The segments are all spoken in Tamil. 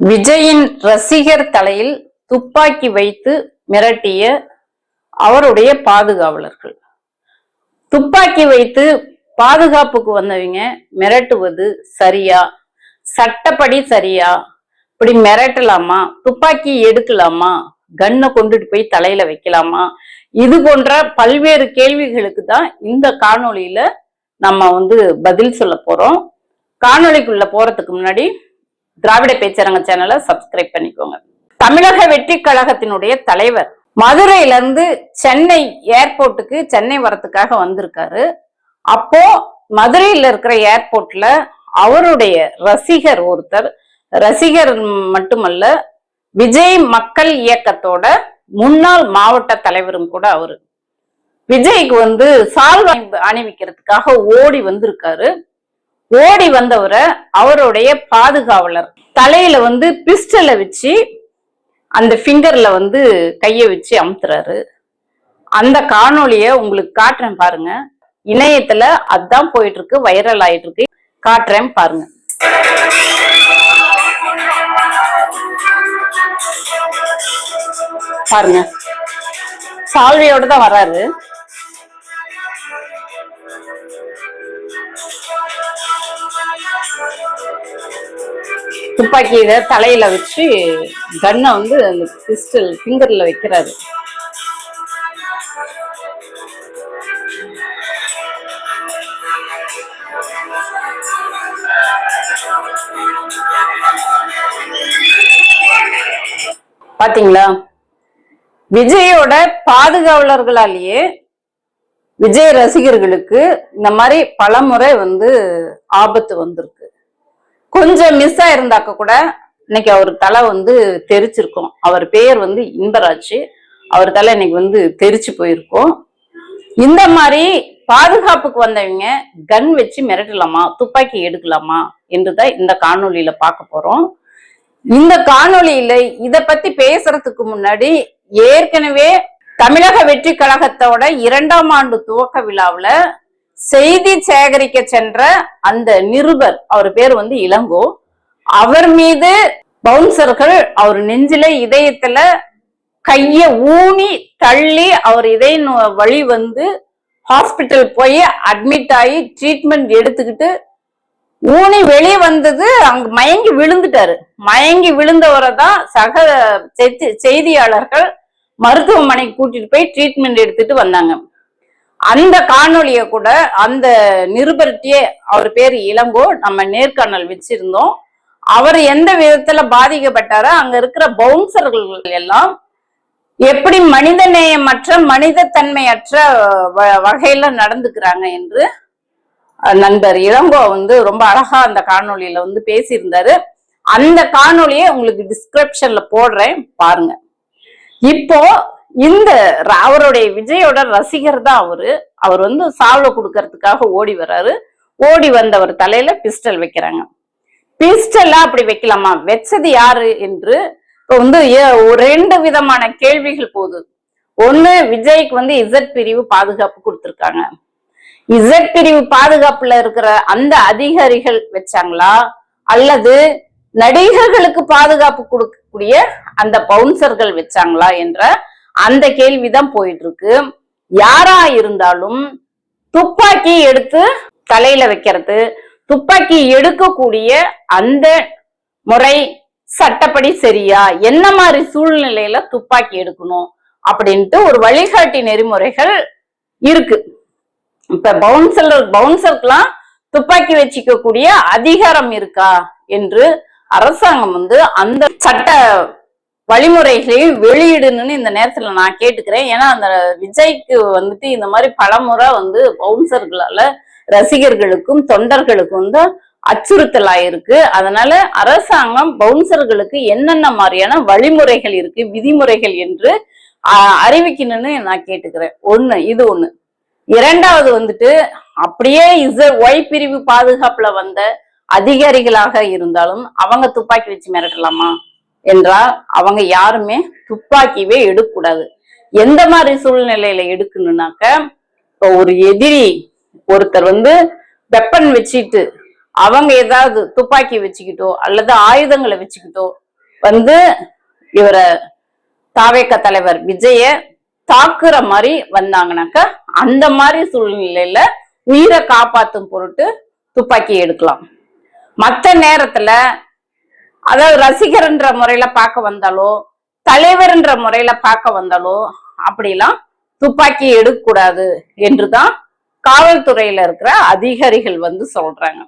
விஜயின் ரசிகர் தலையில் துப்பாக்கி வைத்து மிரட்டிய அவருடைய பாதுகாவலர்கள். துப்பாக்கி வைத்து பாதுகாப்புக்கு வந்தவங்க மிரட்டுவது சரியா? சட்டப்படி சரியா? இப்படி மிரட்டலாமா? துப்பாக்கி எடுக்கலாமா? கன்னை கொண்டுட்டு போய் தலையில வைக்கலாமா? இது போன்ற பல்வேறு கேள்விகளுக்கு தான் இந்த காணொளியில நம்ம வந்து பதில் சொல்ல போறோம். காணொளிக்குள்ள போறதுக்கு முன்னாடி திராவிட பேச்சரங்க சேனலை சப்ஸ்கிரைப் பண்ணிக்கோங்க. தமிழக வெற்றி கழகத்தினுடைய தலைவர் மதுரையில இருந்து சென்னை ஏர்போர்ட்டுக்கு சென்னை வரத்துக்காக வந்திருக்காரு. அப்போ மதுரையில இருக்கிற ஏர்போர்ட்ல அவருடைய ரசிகர் ஒருத்தர். ரசிகர் மட்டுமல்ல விஜய் மக்கள் இயக்கத்தோட முன்னாள் மாவட்ட தலைவரும் கூட அவரு. விஜய்க்கு வந்து சால்வை அணிவிக்கிறதுக்காக ஓடி வந்திருக்காரு. ஓடி வந்தவரை அவருடைய பாதுகாவலர். தலையில வந்து பிஸ்டலை வச்சு அந்த ஃபிங்கர்ல வந்து கைய வச்சு அமுத்துறாரு. அந்த காணொளிய உங்களுக்கு காட்டுறேன் பாருங்க. இணையத்துல அதான் போயிட்டு இருக்கு வைரல் ஆயிட்டு இருக்கு காட்டுறேன் பாருங்க. பாருங்க. சால்வையோட தான் வராரு. துப்பாக்கியை தலையில வச்சு கன்னை வந்து அந்த பிஸ்டல் ஃபிங்கர்ல வைக்கிறாரு. பாத்தீங்களா? விஜயோட பாதுகாவலர்களாலேயே விஜய் ரசிகர்களுக்கு இந்த மாதிரி பலமுறை வந்து ஆபத்து வந்திருக்கு. கொஞ்சம் மிஸ் ஆயிருந்தாக்க கூட இன்னைக்கு அவர் தலை வந்து தெரிச்சிருக்கும். அவர் பேர் வந்து இன்பராஜ். அவர் தலை இன்னைக்கு வந்து தெரிச்சு போயிருக்கும். இந்த மாதிரி பாதுகாப்புக்கு வந்தவங்க கன் வச்சு மிரட்டலாமா துப்பாக்கி எடுக்கலாமா என்றுதான் இந்த காணொலியில பார்க்க போறோம். இந்த காணொலியில இத பத்தி பேசுறதுக்கு முன்னாடி ஏற்கனவே தமிழக வெற்றி கழகத்தோட இரண்டாம் ஆண்டு துவக்க விழாவில் செய்தி சேகரிக்க சென்ற அந்த நிருபர் அவர் பேர் வந்து இளங்கோ. அவர் மீது பவுன்சர்கள் அவர் நெஞ்சில இதயத்துல கைய ஊனி தள்ளி அவர் இதய வழி வந்து ஹாஸ்பிட்டல் போய் அட்மிட் ஆகி ட்ரீட்மெண்ட் எடுத்துக்கிட்டு ஊனி வெளியே வந்தது அங்க மயங்கி விழுந்துட்டாரு. மயங்கி விழுந்தவரை தான் சக செய்தியாளர்கள் மருத்துவமனைக்கு கூட்டிட்டு போய் ட்ரீட்மெண்ட் எடுத்துட்டு வந்தாங்க. அந்த காணொளிய கூட அந்த நிருபர்கிட்டயே அவர் பேர் இளங்கோ நம்ம நேர்காணல் வச்சிருந்தோம். அவர் எந்த விதத்துல பாதிக்கப்பட்டாரோ அங்க இருக்கிற பவுன்சர்கள் எல்லாம் எப்படி மனிதநேயமற்ற மனிதத்தன்மையற்ற வ- வகையில நடந்துக்கிறாங்க என்று நண்பர் இளங்கோ வந்து ரொம்ப அழகா அந்த காணொலியில வந்து பேசியிருந்தாரு. அந்த காணொலியை உங்களுக்கு டிஸ்கிரிப்ஷன்ல போடுறேன் பாருங்க. இப்போ இந்த அவருடைய விஜயோட ரசிகர் தான் அவரு. அவர் வந்து சால்வை கொடுக்கறதுக்காக ஓடி வர்றாரு. ஓடி வந்தவர் தலையில பிஸ்டல் வைக்கிறாங்க. பிஸ்டல்லாம் அப்படி வைக்கலாமா? வச்சது யாரு என்று இப்போ வந்து ரெண்டு விதமான கேள்விகள் போகுது. ஒண்ணு விஜய்க்கு வந்து இசட் பிரிவு பாதுகாப்பு கொடுத்திருக்காங்க. இசட் பிரிவு பாதுகாப்புல இருக்கிற அந்த அதிகாரிகள் வச்சாங்களா? அல்லது நடிகர்களுக்கு பாதுகாப்பு கொடுக்கக்கூடிய அந்த பவுன்சர்கள் வச்சாங்களா? என்ற அந்த கேள்விதான் போயிட்டு இருக்கு யாரா இருந்தாலும் துப்பாக்கி எடுத்து தலையில வைக்கிறது துப்பாக்கி எடுக்கக்கூடிய அந்த முறை சட்டப்படி சரியா? என்ன மாதிரி சூழ்நிலையில துப்பாக்கி எடுக்கணும்? அப்படின்ட்டு ஒரு வழிகாட்டி நெறிமுறைகள் இருக்கு. இப்ப பவுன்சலர் பவுன்சருக்குலாம் துப்பாக்கி வச்சுக்க கூடிய அதிகாரம் இருக்கா? என்று அரசாங்கம் வந்து அந்த சட்ட வழிமுறைகளையும் வெளியிடணும்னு இந்த நேரத்துல நான் கேட்டுக்கிறேன். ஏன்னா அந்த விஜய்க்கு வந்துட்டு இந்த மாதிரி பலமுறை வந்து பவுன்சர்களால ரசிகர்களுக்கும் தொண்டர்களுக்கும் வந்து அச்சுறுத்தல் இருக்கு அதனால அரசாங்கம் பவுன்சர்களுக்கு என்னென்ன மாதிரியான வழிமுறைகள் இருக்கு விதிமுறைகள் என்று அறிவிக்கணும்னு நான் கேட்டுக்கிறேன். ஒண்ணு இது ஒண்ணு. இரண்டாவது வந்துட்டு அப்படியே இச ஒய் பிரிவு பாதுகாப்புல வந்த அதிகாரிகளாக இருந்தாலும் அவங்க துப்பாக்கி வச்சு மிரட்டலாமா? என்றால் அவங்க யாருமே துப்பாக்கியவே எடுக்கக்கூடாது. எந்த மாதிரி சூழ்நிலையில எடுக்கணும்னாக்க இப்போ ஒரு எதிரி ஒருத்தர் வந்து வெப்பன் வச்சுட்டு அவங்க ஏதாவது துப்பாக்கி வச்சுக்கிட்டோ அல்லது ஆயுதங்களை வச்சுக்கிட்டோ வந்து இவரை தாவேக்க தலைவர் விஜய தாக்குற மாதிரி வந்தாங்கனாக்கா அந்த மாதிரி சூழ்நிலையில உயிரை காப்பாத்தும் பொருட்டு துப்பாக்கி எடுக்கலாம். மற்ற நேரத்துல அதாவது ரசிகர்ன்ற முறையில பார்க்க வந்தாலோ தலைவர்ன்ற முறையில பார்க்க வந்தாலோ அப்படிலாம் துப்பாக்கி எடுக்கக்கூடாது என்றுதான் காவல்துறையில இருக்கிற அதிகாரிகள் வந்து சொல்றாங்க.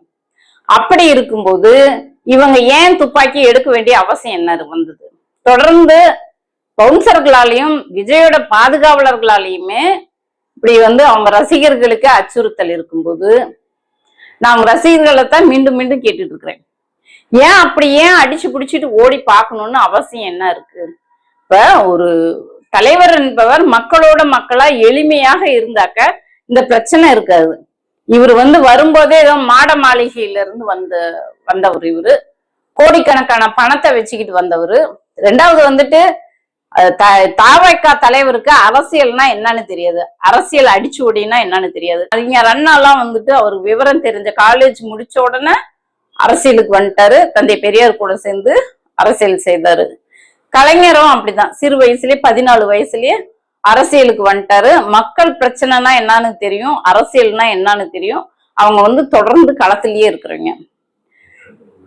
அப்படி இருக்கும்போது இவங்க ஏன் துப்பாக்கி எடுக்க வேண்டிய அவசியம் என்ன வந்தது? தொடர்ந்து பவுன்சர்களாலையும் விஜயோட பாதுகாவலர்களாலையுமே இப்படி வந்து அவங்க ரசிகர்களுக்கு அச்சுறுத்தல் இருக்கும்போது நான் ரசிகர்களை தான் மீண்டும் மீண்டும் கேட்டுட்டு இருக்கிறேன். ஏன் அப்படி ஏன் அடிச்சு பிடிச்சிட்டு ஓடி பார்க்கணும்னு அவசியம் என்ன இருக்கு? இப்ப ஒரு தலைவர் என்பவர் மக்களோட மக்களா எளிமையாக இருந்தாக்க இந்த பிரச்சனை இருக்காது. இவர் வந்து வரும்போதே ஏதோ மாட மாளிகையில இருந்து வந்த வந்தவர் இவரு. கோடிக்கணக்கான பணத்தை வச்சுக்கிட்டு வந்தவர். ரெண்டாவது வந்துட்டு தாவைக்கா தலைவருக்கு அரசியல்னா என்னன்னு தெரியாது. அரசியல் அடிச்சு ஓடினா என்னன்னு தெரியாது. அறிஞர் அண்ணாலாம் வந்துட்டு அவருக்கு விவரம் தெரிஞ்ச காலேஜ் முடிச்ச உடனே அரசியலுக்கு வந்துட்டாரு. தந்தை பெரியார் கூட சேர்ந்து அரசியல் செய்தாரு. கலைஞரும் அப்படிதான். சிறு வயசுலயே பதினாலு வயசுலயே அரசியலுக்கு வந்துட்டாரு. மக்கள் பிரச்சனைனா என்னன்னு தெரியும். அரசியல்னா என்னன்னு தெரியும். அவங்க வந்து தொடர்ந்து களத்திலேயே இருக்கிறவங்க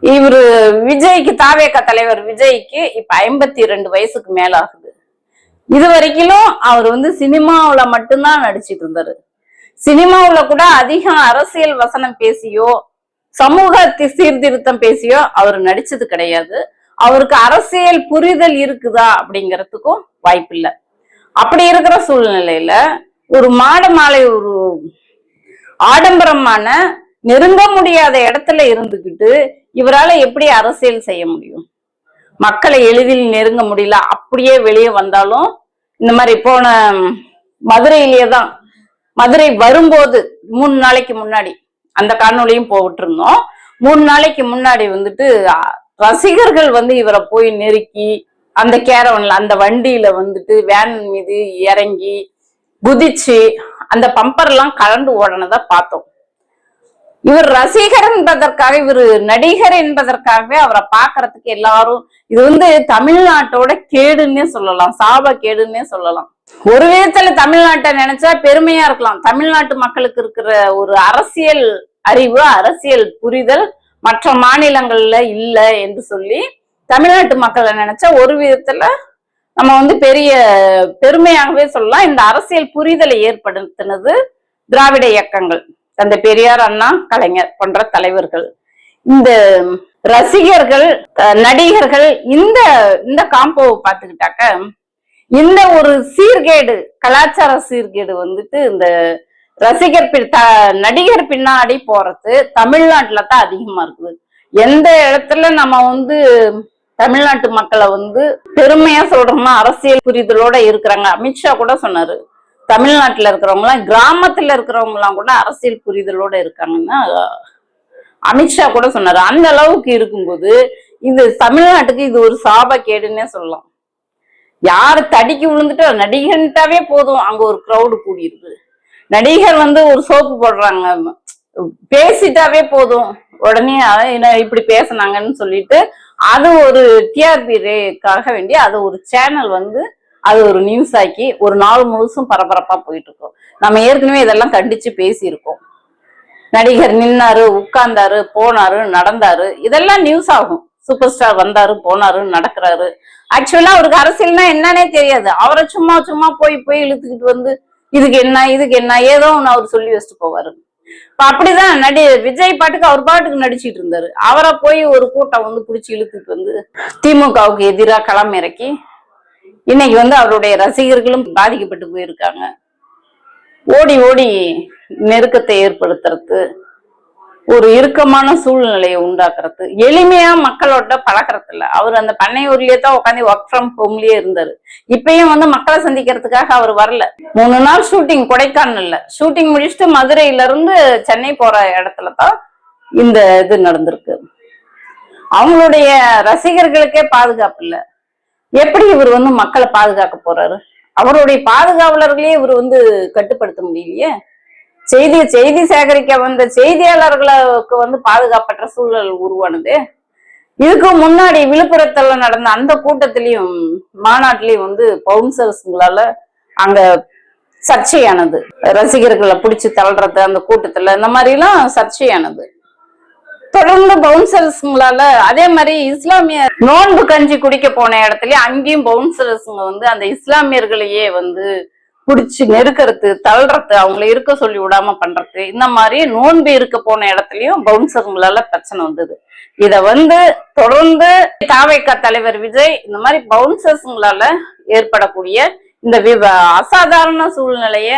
இவரு விஜய்க்கு தாவேக தலைவர் விஜய்க்கு இப்ப ஐம்பத்தி ரெண்டு வயசுக்கு மேல ஆகுது இது வரைக்கும் அவர் வந்து சினிமாவில மட்டும்தான் நடிச்சிட்டு இருந்தாரு. சினிமாவில கூட அதிகம் அரசியல் வசனம் பேசியோ சமூக சீர்திருத்தம் பேசியோ அவர் நடிச்சது கிடையாது. அவருக்கு அரசியல் புரிதல் இருக்குதா அப்படிங்கறதுக்கும் வாய்ப்பு இல்லை அப்படி இருக்கிற சூழ்நிலையில ஒரு மாட மாலை ஒரு ஆடம்பரமான நெருங்க முடியாத இடத்துல இருந்துகிட்டு இவரால எப்படி அரசியல் செய்ய முடியும்? மக்களை எளிதில் நெருங்க முடியல அப்படியே வெளியே வந்தாலும் இந்த மாதிரி போன மதுரையிலேயே தான். மதுரை வரும்போது மூணு நாளைக்கு முன்னாடி அந்த காணொலியும் போட்டிருந்தோம். மூணு நாளைக்கு முன்னாடி வந்துட்டு ரசிகர்கள் வந்து இவரை போய் நெருக்கி அந்த கேரவன்ல அந்த வண்டியில வந்துட்டு வேன் மீது இறங்கி குதிச்சு அந்த பம்பர் எல்லாம் கலந்து ஓடனதை பார்த்தோம். இவர் ரசிகர் என்பதற்காக இவர் நடிகர் என்பதற்காகவே அவரை பார்க்கறதுக்கு எல்லாரும் இது வந்து தமிழ்நாட்டோட கேடுன்னே சொல்லலாம் சாப கேடுன்னே சொல்லலாம். ஒரு விதத்துல தமிழ்நாட்டை நினைச்சா பெருமையா இருக்கலாம். தமிழ்நாட்டு மக்களுக்கு இருக்கிற ஒரு அரசியல் அறிவு அரசியல் புரிதல் மற்ற மாநிலங்கள்ல இல்ல என்று சொல்லி தமிழ்நாட்டு மக்களை நினைச்சா ஒரு விதத்துல நம்ம வந்து பெரிய பெருமையாகவே சொல்லலாம். இந்த அரசியல் புரிதலை ஏற்படுத்தினது திராவிட இயக்கங்கள். தந்தை பெரியார் அண்ணா கலைஞர் போன்ற தலைவர்கள். இந்த ரசிகர்கள் நடிகர்கள் இந்த இந்த காம்போவை பார்த்துக்கிட்டாக்க இந்த ஒரு சீர்கேடு கலாச்சார சீர்கேடு வந்துட்டு இந்த ரசிகர் த- நடிகர் பின்னாடி போறது தமிழ்நாட்டுல தான் அதிகமா இருக்குது. எந்த இடத்துல நம்ம வந்து தமிழ்நாட்டு மக்களை வந்து பெருமையா சொல்றோம்னா அரசியல் புரிதலோட இருக்கிறாங்க. அமித்ஷா கூட சொன்னாரு தமிழ்நாட்டுல இருக்கிறவங்க எல்லாம் கிராமத்துல இருக்கிறவங்க எல்லாம் கூட அரசியல் புரிதலோட இருக்காங்கன்னா அமித்ஷா கூட சொன்னாரு. அந்த அளவுக்கு இருக்கும்போது இது தமிழ்நாட்டுக்கு இது ஒரு சாபக்கேடுன்னே சொல்லலாம். யாரு தடிக்கு விழுந்துட்டு நடிகன்ட்டாவே போதும். அங்க ஒரு க்ரௌடு கூடியிருக்கு நடிகர் வந்து ஒரு சோப்பு போடுறாங்க. பேசிட்டாவே போதும். உடனே என்ன இப்படி பேசுனாங்கன்னு சொல்லிட்டு அது ஒரு டிஆர்பி ரேக்காக வேண்டி அது ஒரு சேனல் வந்து அது ஒரு நியூஸ் ஆக்கி ஒரு நாள் முழுசும் பரபரப்பா போயிட்டு இருக்கோம் நம்ம ஏற்கனவே இதெல்லாம் கண்டிச்சு பேசியிருக்கோம். நடிகர் நின்னாரு உட்கார்ந்தாரு போனாரு நடந்தாரு. இதெல்லாம் நியூஸ் ஆகும். சூப்பர் ஸ்டார் வந்தாரு போனாரு நடக்கிறாரு. ஆக்சுவலா அவருக்கு அரசியல்னா என்னன்னே தெரியாது. அவரை சும்மா சும்மா போய் போய் இழுத்துக்கிட்டு வந்து இதுக்கு என்ன இதுக்கு என்ன ஏதோ ஒன்று அவர் சொல்லி வச்சுட்டு போவாரு. இப்போ அப்படிதான் நடி விஜய் பாட்டுக்கு அவர் பாட்டுக்கு நடிச்சிட்டு இருந்தாரு. அவரை போய் ஒரு கூட்டம் வந்து பிடிச்சி இழுத்துட்டு வந்து திமுகவுக்கு எதிராக களம் இறக்கி இன்னைக்கு வந்து அவருடைய ரசிகர்களும் பாதிக்கப்பட்டு போயிருக்காங்க. ஓடி ஓடி நெருக்கத்தை ஏற்படுத்துறது. ஒரு இறுக்கமான சூழ்நிலையை உண்டாக்குறது. எளிமையா மக்களோட பழக்கறது இல்ல அவர் அந்த பண்ணையூர்லயே தான் உட்காந்து ஒர்க் ஃப்ரம் ஹோம்லயே இருந்தாரு. இப்பயும் வந்து மக்களை சந்திக்கிறதுக்காக அவர் வரல. மூணு நாள் ஷூட்டிங் கொடைக்கானல்ல. ஷூட்டிங் முடிச்சுட்டு மதுரையில இருந்து சென்னை போற இடத்துல தான் இந்த இது நடந்திருக்கு. அவங்களுடைய ரசிகர்களுக்கே பாதுகாப்பு இல்ல. எப்படி இவர் வந்து மக்களை பாதுகாக்க போறாரு? அவருடைய பாதுகாவலர்களே இவர் வந்து கட்டுப்படுத்த முடியலையே? செய்தி செய்தி சேகரிக்க வந்த செய்தியாளர்களுக்கு வந்து பாதுகாப்பற்ற சூழல் உருவானது. இதுக்கு முன்னாடி விழுப்புரத்துல நடந்த அந்த கூட்டத்திலையும் மாநாட்டிலையும் வந்து பவுன்சர்ஸ்ங்களால அங்க சர்ச்சையானது. ரசிகர்களை பிடிச்சு தள்ளுறது அந்த கூட்டத்துல இந்த மாதிரி எல்லாம் சர்ச்சையானது. தொடர்ந்து பவுன்சர்ஸ்ங்களால அதே மாதிரி இஸ்லாமிய நோன்பு கஞ்சி குடிக்க போன இடத்துல அங்கேயும் பவுன்சர்ஸ்ங்க வந்து அந்த இஸ்லாமியர்களையே வந்து பிடிச்சி நெருக்கிறது தள்ளுறது அவங்கள இருக்க சொல்லி விடாம பண்றது இந்த மாதிரி நோன்பு இருக்க போன இடத்துலயும் பவுன்சருங்களால பிரச்சனை வந்தது. இத வந்து தொடர்ந்து தாவைக்கா தலைவர் விஜய் இந்த மாதிரி பவுன்சர்ஸ்ங்களால ஏற்படக்கூடிய இந்த விவ- அசாதாரண சூழ்நிலைய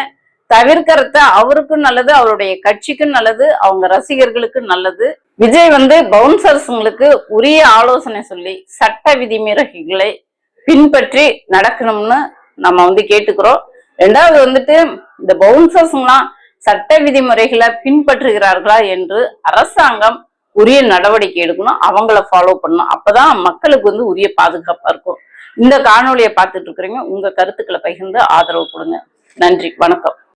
தவிர்க்கறத அவருக்கும் நல்லது அவருடைய கட்சிக்கும் நல்லது அவங்க ரசிகர்களுக்கும் நல்லது. விஜய் வந்து பவுன்சர்ஸ்ங்களுக்கு உரிய ஆலோசனை சொல்லி சட்ட விதிமுறைகளை பின்பற்றி நடக்கணும்னு நம்ம வந்து கேட்டுக்கிறோம். ரெண்டாவது வந்துட்டு இந்த பவுன்சர்ஸ்லாம் சட்ட விதிமுறைகளை பின்பற்றுகிறார்களா என்று அரசாங்கம் உரிய நடவடிக்கை எடுக்கணும் அவங்கள ஃபாலோ பண்ணணும். அப்பதான் மக்களுக்கு வந்து உரிய பாதுகாப்பா இருக்கும். இந்த காணொளியை பார்த்துட்டு இருக்கிறீங்க. உங்க கருத்துக்களை பகிர்ந்து ஆதரவு கொடுங்க. நன்றி. வணக்கம்.